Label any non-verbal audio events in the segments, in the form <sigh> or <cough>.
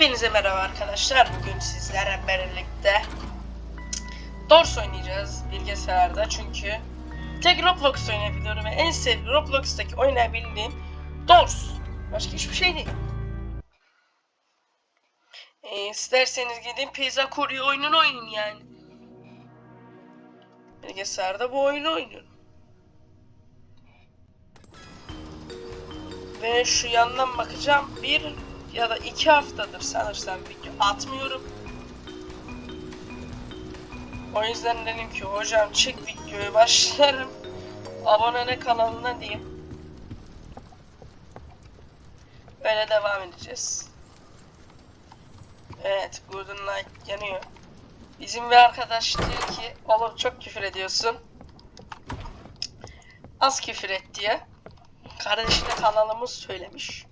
Hepinize merhaba arkadaşlar. Bugün sizlerle birlikte Dors oynayacağız bilgisayarda çünkü tek Roblox oynayabiliyorum ve en sevdiğim Roblox'taki oynayabildiğim Dors. Başka hiçbir şey değil. Ee, isterseniz gidin Pizza Kurye oyununu oynayın yani. Bilgisayarda bu oyunu oynuyorum. Ve şu yandan bakacağım bir ya da iki haftadır sanırsam video atmıyorum. O yüzden dedim ki hocam çek videoyu başlarım. Abone ne kanalına diye. Böyle devam edeceğiz. Evet Golden Light yanıyor. Bizim bir arkadaş diyor ki oğlum çok küfür ediyorsun. Az küfür et diye. Kardeşine kanalımız söylemiş.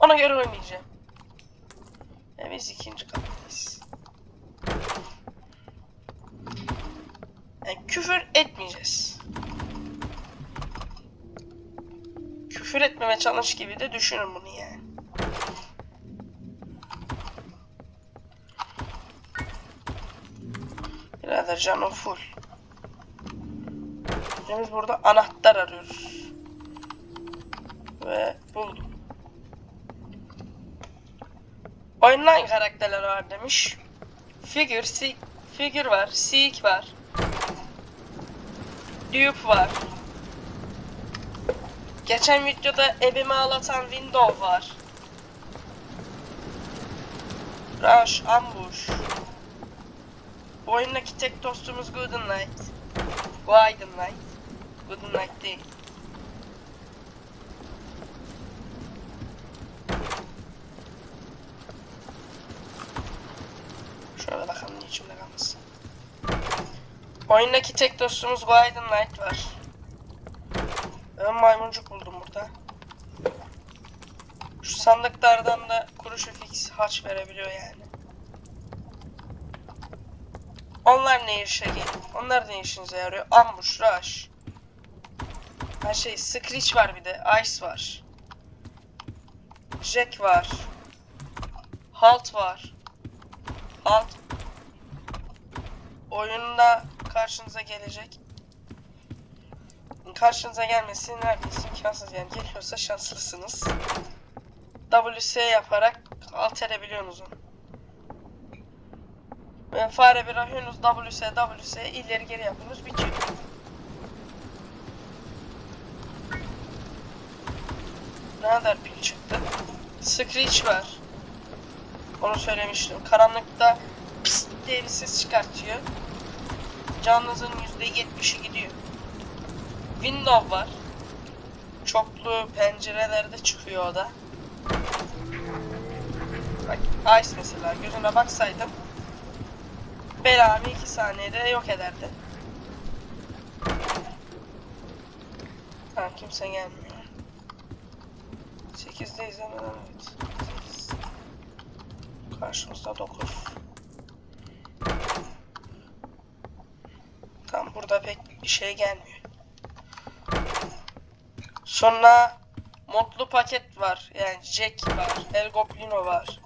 Ona göre oynayacağım. Ve biz ikinci kattayız. Yani küfür etmeyeceğiz. Küfür etmeme challenge gibi de düşünün bunu yani. Birader canım full. Biz burada anahtar arıyoruz. Ve buldum. Oyunda hangi karakterler var demiş. Figure, Seek, Figure var, Seek var. Dupe var. Geçen videoda evimi ağlatan Window var. Rush, Ambush. Bu oyundaki tek dostumuz Golden Knight. Aydın Knight. Golden Knight değil. Şöyle bakalım ne içimde kalmasın. Oyundaki tek dostumuz Golden Knight var. Ben maymuncuk buldum burada. Şu sandıklardan da kuruşu fix haç verebiliyor yani. Onlar ne işe geliyor? Onlar ne işinize yarıyor? Ambush, rush. Her şey, Screech var bir de, Ice var. Jack var. Halt var. Halt oyunda karşınıza gelecek. Karşınıza gelmesi neredeyse imkansız yani geliyorsa şanslısınız. WS yaparak alt edebiliyorsunuz onu. Ve fare bir ahıyorsunuz WS WS ileri geri yapıyorsunuz bitiyor. Ne kadar pil çıktı? Screech var. Onu söylemiştim. Karanlıkta pis diye bir ses çıkartıyor. Canınızın %70'i gidiyor. Window var. Çoklu pencerelerde çıkıyor o da. Bak Ice mesela gözüne baksaydım belamı 2 saniyede yok ederdi. Ha kimse gelmiyor. 8'deyiz hemen evet. 8. Karşımızda 9. Tam burada pek bir şey gelmiyor. Sonra modlu paket var. Yani Jack var. El Goblino var.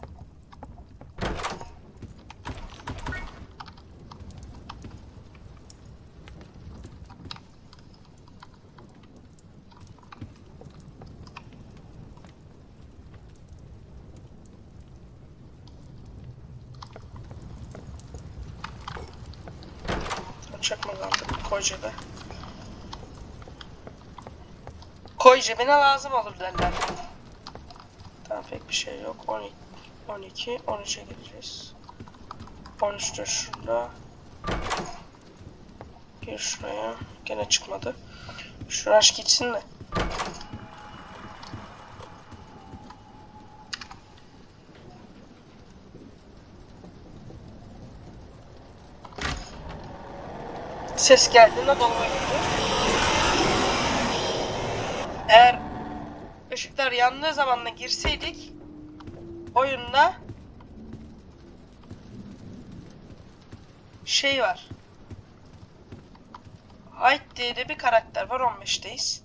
Cebe. Koy cebine lazım olur derler. Tamam pek bir şey yok. 12, 12 13'e gireceğiz. 13 de şurada. Gir şuraya. Gene çıkmadı. Şu aç gitsin de. Ses geldiğinde dolma gidiyor. Eğer ışıklar yandığı zaman da girseydik oyunda şey var. Hyde diye de bir karakter var 15'teyiz.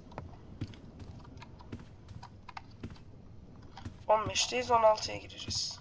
15'teyiz 16'ya gireceğiz.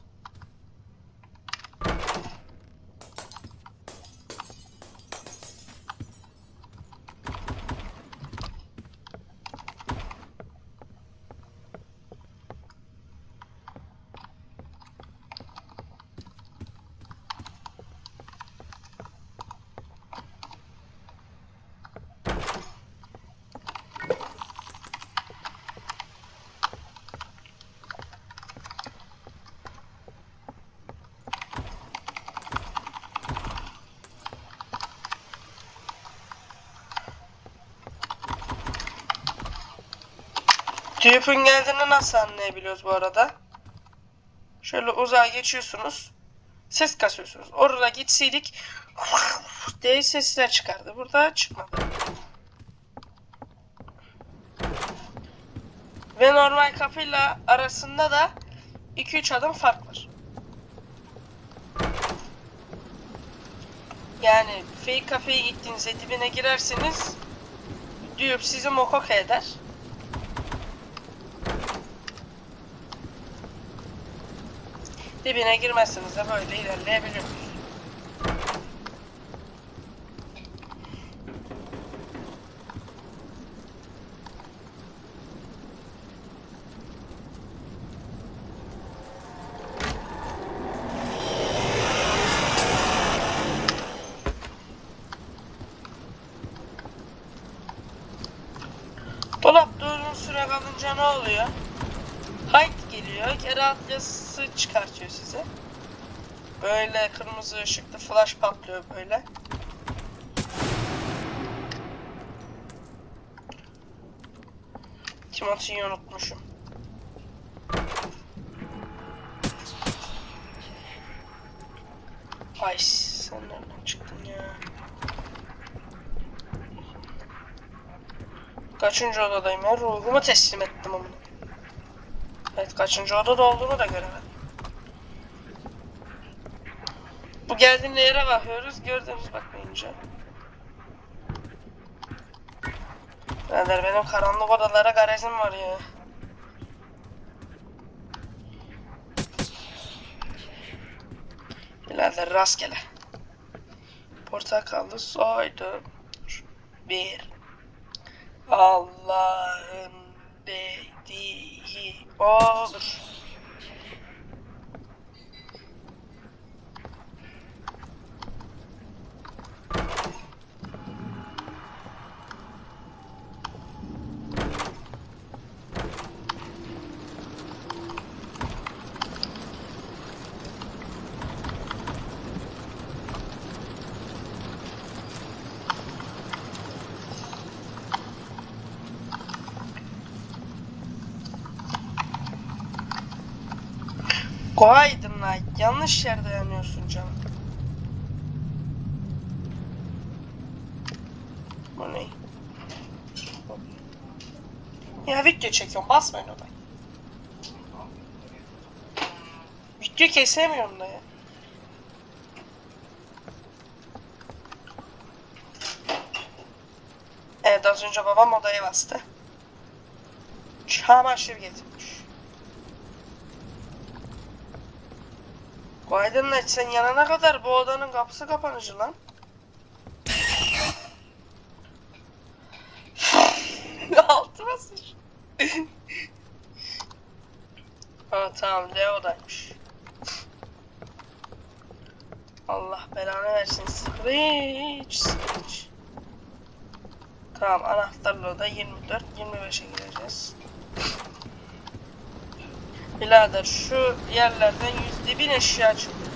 Tüyüpün geldiğini nasıl anlayabiliyoruz bu arada? Şöyle uzağa geçiyorsunuz. Ses kasıyorsunuz. Orada gitseydik <laughs> diye sesler çıkardı. Burada çıkmadı. Ve normal kapıyla arasında da 2-3 adım fark var. Yani fake kafeye gittiğinizde dibine girerseniz düğüp sizi mokok eder. Dibine girmezseniz de böyle ilerleyebiliyorsunuz. Dolapta uzun süre kalınca ne oluyor? Height geliyor, geri alt yazısı çıkartıyor size. Böyle kırmızı ışıklı patlıyor böyle. Timothy'yi unutmuşum. Ay sen nereden çıktın ya? Kaçıncı odadayım ya? Ruhumu teslim ettim onu. Evet kaçıncı odada olduğumu da göremedim. Bu geldiğim yere bakıyoruz gördüğünüz bakmayınca. Birader benim karanlık odalara garezim var ya. Birader rastgele. Portakalı soydum. Bir. Allah'ın dediği olur. Koaydın lan. Yanlış yerde yanıyorsun canım. Bu ne? Ya video çekiyorum. Basmayın ona. Video kesemiyorum da ya. Evet az önce babam odaya bastı. Çamaşır getirmiş. Bu aydınlat sen yanana kadar bu odanın kapısı kapanıcı lan. <laughs> Altıma sıç. <laughs> ha tamam Leo'daymış. Allah belanı versin. Screech, Screech. Tamam anahtarla da 24, 25'e gireceğiz. Birader şu yerlerden yüzde bin eşya çıkıyor.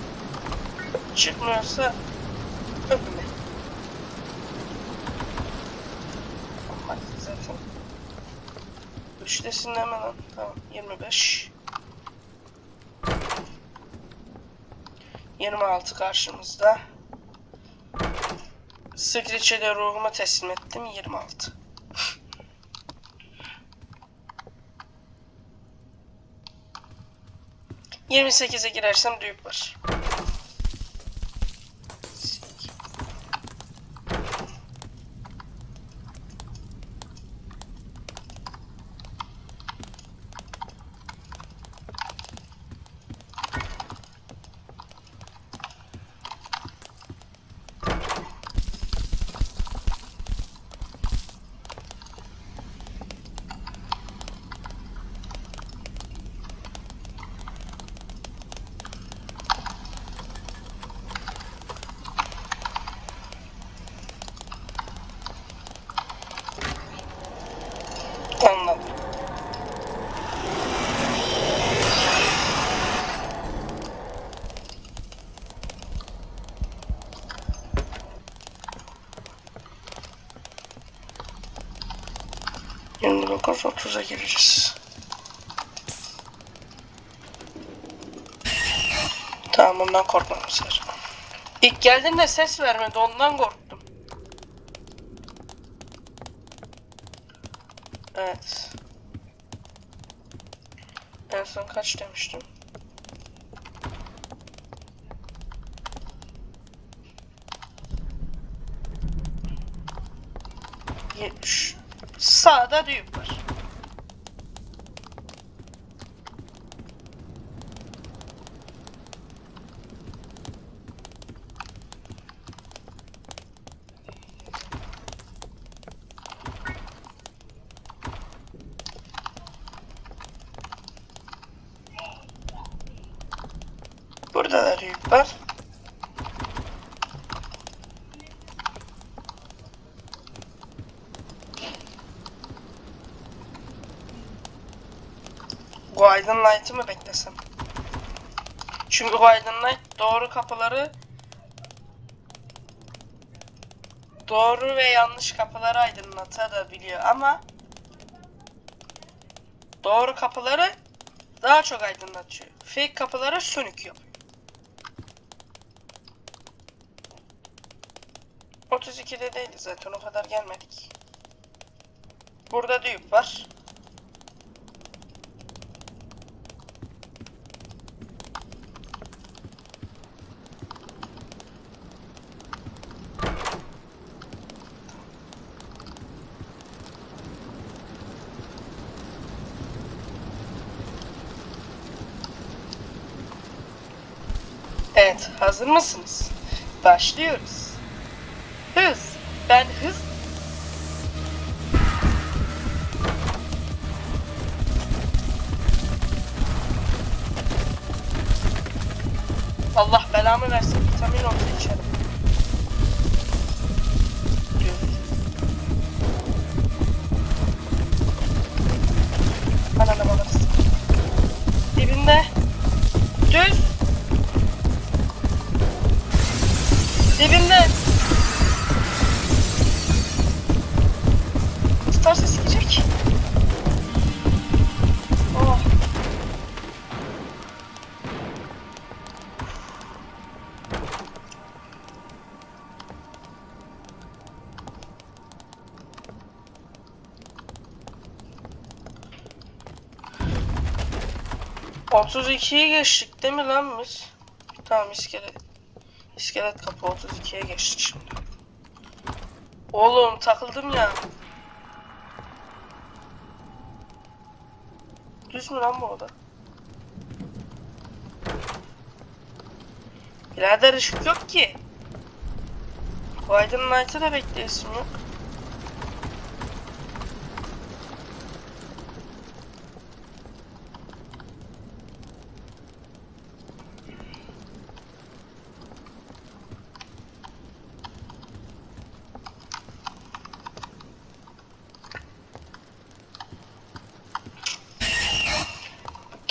Çıkmıyorsa öpme. Bak zaten. Üçtesin hemen lan. Tamam 25. 26 karşımızda. Screech'e de ruhumu teslim ettim 26. Yirmi sekize girersem düğüp var. 130'a gireceğiz. Tamam bundan korkmamız lazım. İlk geldiğinde ses vermedi ondan korktum. Evet. En son kaç demiştim? Sağda düğüm var. Burada da düğüm var. Bu aydınlatı mı beklesem? Çünkü bu aydınlat doğru kapıları doğru ve yanlış kapıları aydınlatabiliyor ama doğru kapıları daha çok aydınlatıyor. Fake kapıları sönük yapıyor. 32'de değiliz zaten o kadar gelmedik. Burada düğüm var. Evet, hazır mısınız? Başlıyoruz. Hız. Ben hız. Allah belamı versin. Vitamin oldu içerim. 32'yi geçtik değil mi lan biz? Tamam iskelet. İskelet kapı 32'ye geçtik şimdi. Oğlum takıldım ya. Düz mü lan bu oda? Birader ışık yok ki. Aydınlatı da bekleyesim yok.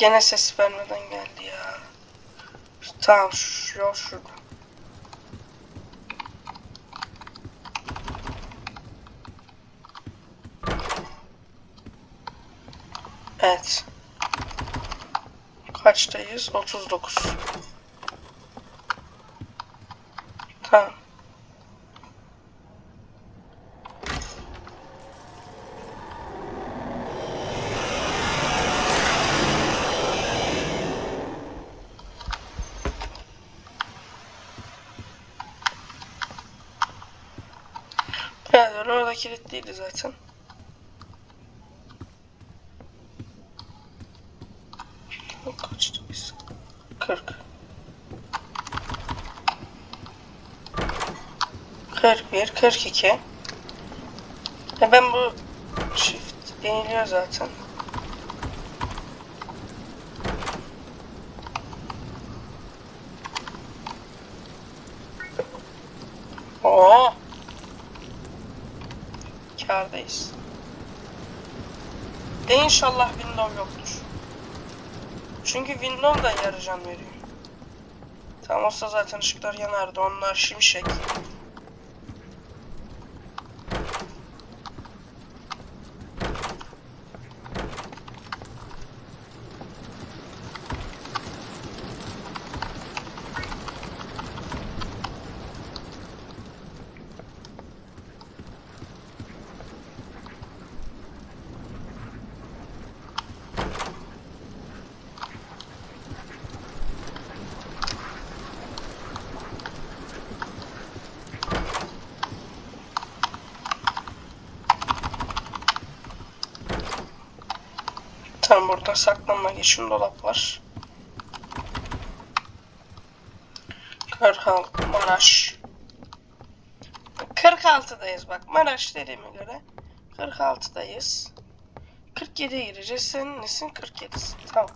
Gene ses vermeden geldi ya. Tamam şu yol şurada. Evet. Kaçtayız? 39. Tamam. Evet kilitliydi zaten. Kaçtı biz? 40. 41, 42. E ben bu shift eğiliyor zaten. Kârdayız. De inşallah Windows yoktur. Çünkü Windows da yarı can veriyor. Tam olsa zaten ışıklar yanardı. Onlar şimşek. Burada saklanmak için dolap var. 46 Maraş. 46'dayız bak. Maraş dediğime göre 46'dayız. 47'ye gireceğiz. Senin nesin? 47'sin. Tamam.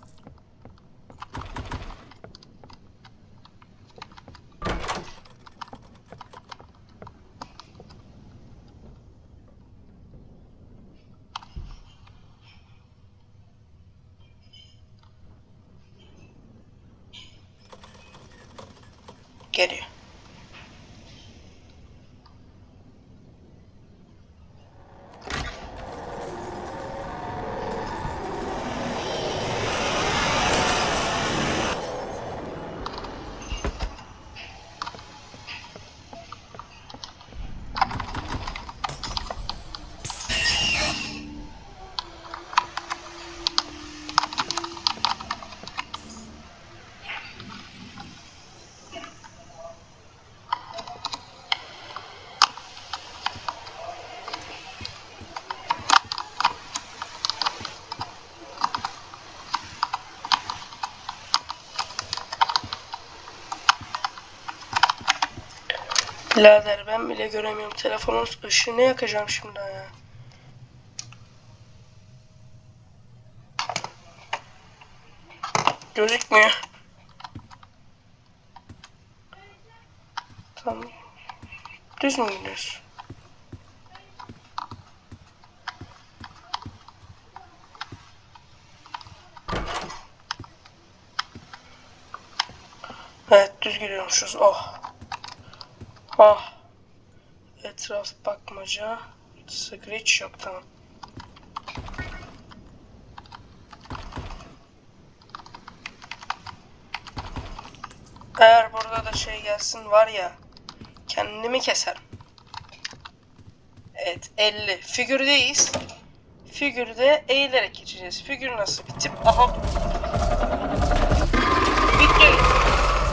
Geliyor. Birader ben bile göremiyorum. Telefonun ışığını yakacağım şimdi ya. Gözükmüyor. Tamam. Düz mü gidiyorsun? Evet düz gidiyormuşuz. Oh. Ah. Etraf bakmaca. Scratch yok tamam. Eğer burada da şey gelsin var ya. Kendimi keserim. Evet 50. Figürdeyiz. Figürde eğilerek geçeceğiz. Figür nasıl bir tip? Aha. Video.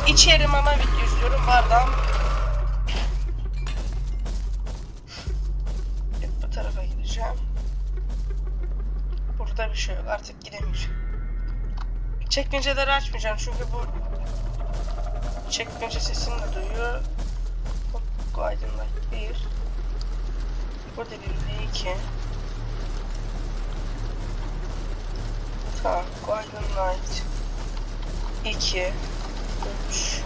İçerim ama video istiyorum. Bardağım Çekmeceleri açmayacağım çünkü bu çekmece sesini de duyuyor. Guiding Light 1. Bu delilde 2. Tamam. Guiding Light 2. 3.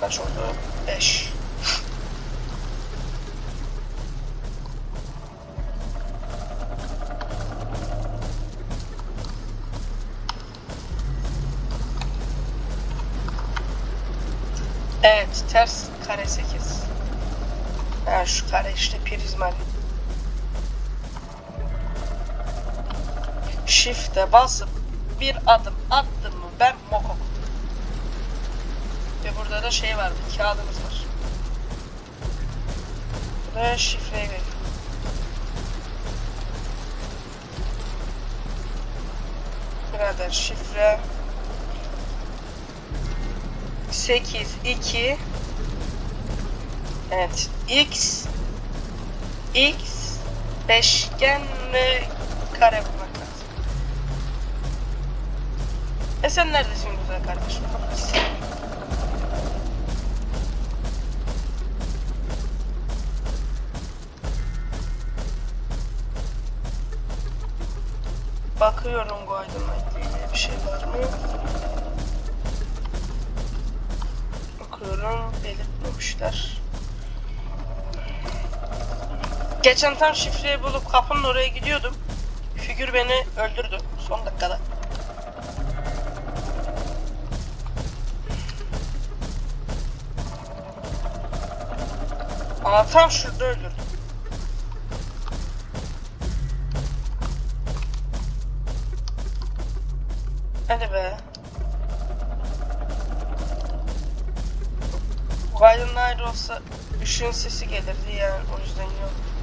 Kaç oldu? 5. ters kare 8. Ha şu kare işte prizmali. Shift'e basıp bir adım attım mı ben mokok. Ve burada da şey var, bir kağıdımız var. Ve şifreyi veriyor. Birader şifre 8 2 Evet x x beşgen ve kare bulmak lazım. E sen neredesin güzel kardeşim? Bakıyorum bu aydınlatma ilgili bir şey var mı? Bakıyorum belirtmemişler. Geçen tam şifreyi bulup kapının oraya gidiyordum. Figür beni öldürdü son dakikada. Ama tam şurada öldürdü. Hadi be. Ayrı olsa ışığın sesi gelirdi yani o yüzden yok.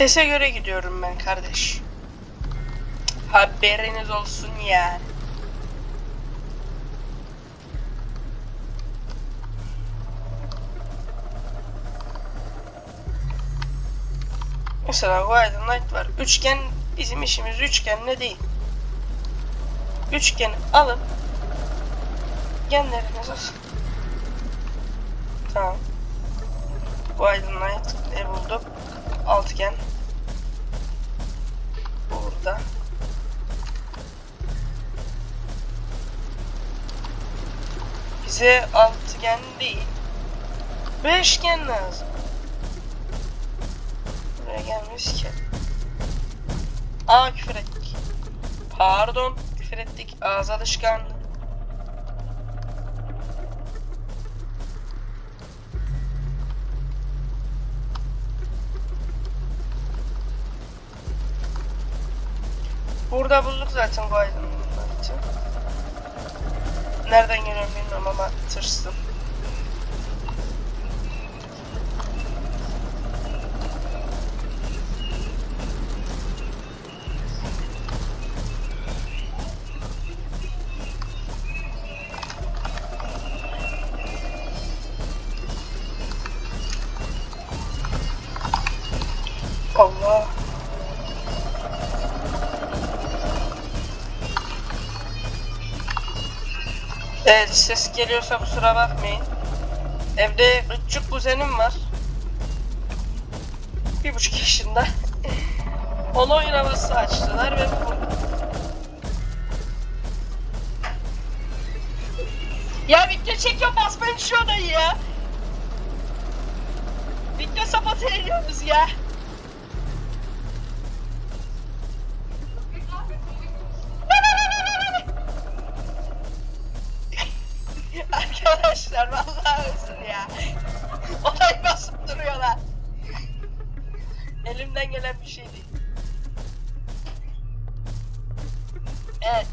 Sese göre gidiyorum ben kardeş. Haberiniz olsun yani. Mesela White Knight var. Üçgen bizim işimiz üçgenle değil. Üçgeni alın. Genleriniz Tamam. White Knight ne bulduk? Altıgen. Burada. Bize altıgen değil. Beşgen lazım. Buraya gelmiş ki. Aa küfür ettik. Pardon küfür ettik. Ağız alışkanlığı. Burada bulduk zaten bu aydınlatı. Nereden geliyorum bilmiyorum ama tırstım. Evet ses geliyorsa kusura bakmayın. Evde küçük kuzenim var. Bir buçuk yaşında. <laughs> Onu oynaması açtılar ve. Ya video çekiyor basmayın şu odayı ya. Video sabote ediyoruz ya. Arkadaşlar vallahi özür ya. Olay basıp duruyorlar. Elimden gelen bir şey değil. Evet.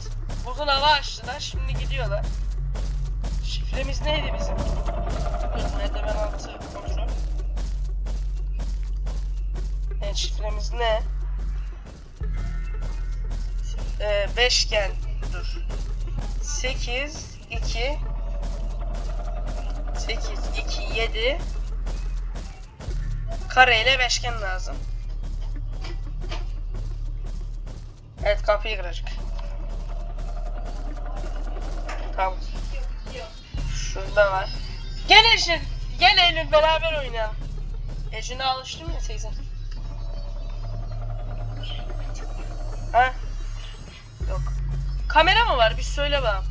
Uzun hava açtılar. Şimdi gidiyorlar. Şifremiz neydi bizim? Merdiven altı kontrol. Evet şifremiz ne? Ee, beşgen. Dur. 8 2 8 2 7 Kare ile beşgen lazım. Evet kapıyı kıracak. Tamam. Şurada var. Gel Ejin. Gel Eylül beraber oynayalım. Ejin'e alıştım ya teyze. Ha? Yok. Kamera mı var? Bir söyle bana.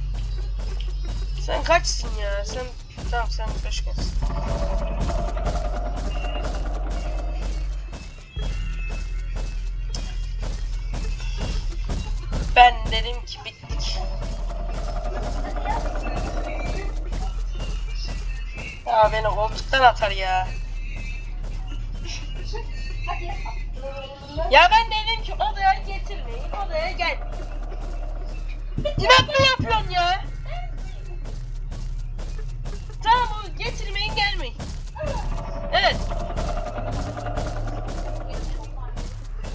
Sen kaçsın ya? Sen tamam sen beşgensin. Ben dedim ki bittik. Ya beni koltuktan atar ya. Ya ben dedim ki odaya getirmeyin, odaya gel. Mı yapıyorsun ya? Getirmeyin gelmeyin. Evet.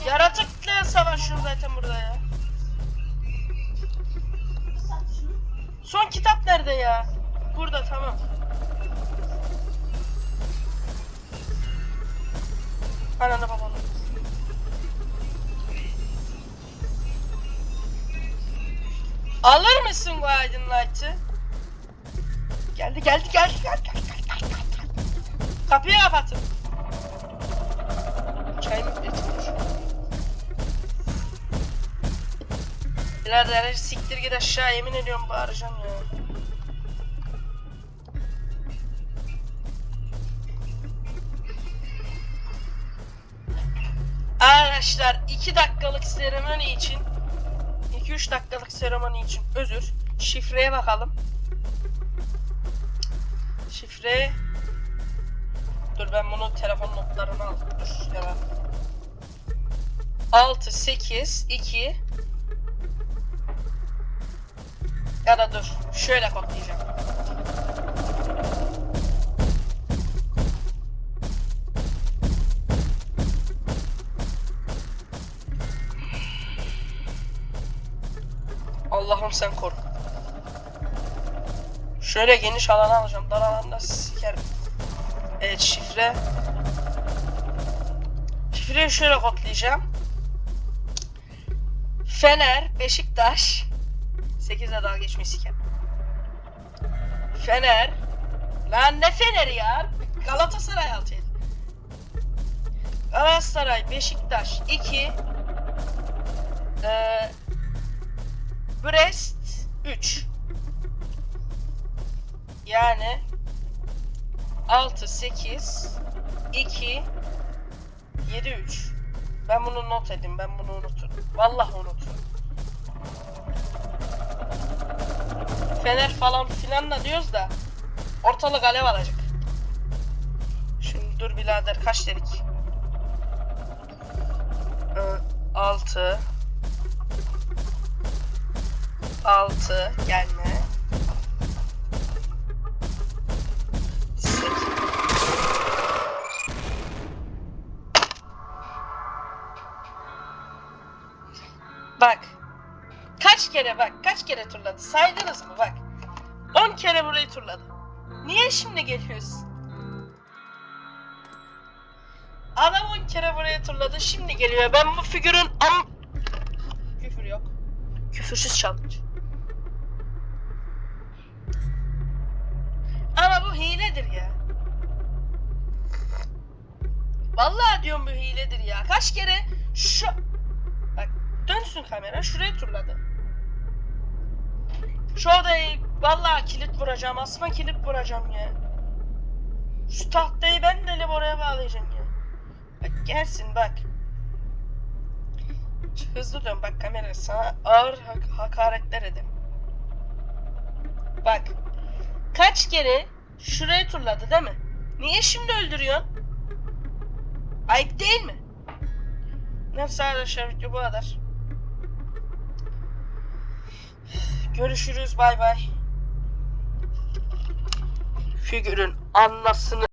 Yaratıkla savaşıyorum zaten burada ya. Son kitap nerede ya? Burada tamam. Ananı babanı. Alır mısın bu aydınlatı? Geldi geldi geldi geldi geldi geldi geldi. geldi. Kapıyı kapatın. Çay mı getirmiş? Birader siktir git aşağı yemin ediyorum bağıracağım ya. Arkadaşlar 2 dakikalık seremoni için 2-3 dakikalık seremoni için özür. Şifreye bakalım. Şifre Dur ben bunu telefon notlarına aldım. Dur hemen. 6 8 2 Ya da dur. Şöyle kodlayacağım. Allah'ım sen koru. Şöyle geniş alanı alacağım. Dar alanda sikerim. Evet şifre. Şifreyi şöyle kodlayacağım. Fener, Beşiktaş. 8'e daha geçmeyi siker. Fener. Lan ne Fener'i ya? Galatasaray altıydı. Galatasaray, Beşiktaş 2. Ee, Brest 3. Yani 6, 8, 2, 7, 3. Ben bunu not edeyim. Ben bunu unuturum. Vallahi unuturum. Fener falan filan da diyoruz da ortalık alev alacak. Şimdi dur birader kaç dedik? 6 6 gelme Bak. Kaç kere bak, kaç kere turladı? Saydınız mı bak. 10 kere burayı turladı. Niye şimdi geliyorsun? Adam 10 kere buraya turladı, şimdi geliyor. Ben bu figürün am... Küfür yok. Küfürsüz challenge. Ama bu hiledir ya. Vallahi diyorum bu hiledir ya. Kaç kere şu... Dönsün kamera şuraya turladı. Şu odayı vallahi kilit vuracağım. Asma kilit vuracağım ya. Şu tahtayı ben de oraya bağlayacağım ya. Bak gelsin bak. Hızlı dön bak kamera sana ağır hak- hakaretler edeyim. Bak. Kaç kere şuraya turladı değil mi? Niye şimdi öldürüyorsun? Ayıp değil mi? Neyse arkadaşlar video bu kadar. Görüşürüz bay bay. Figürün anlasını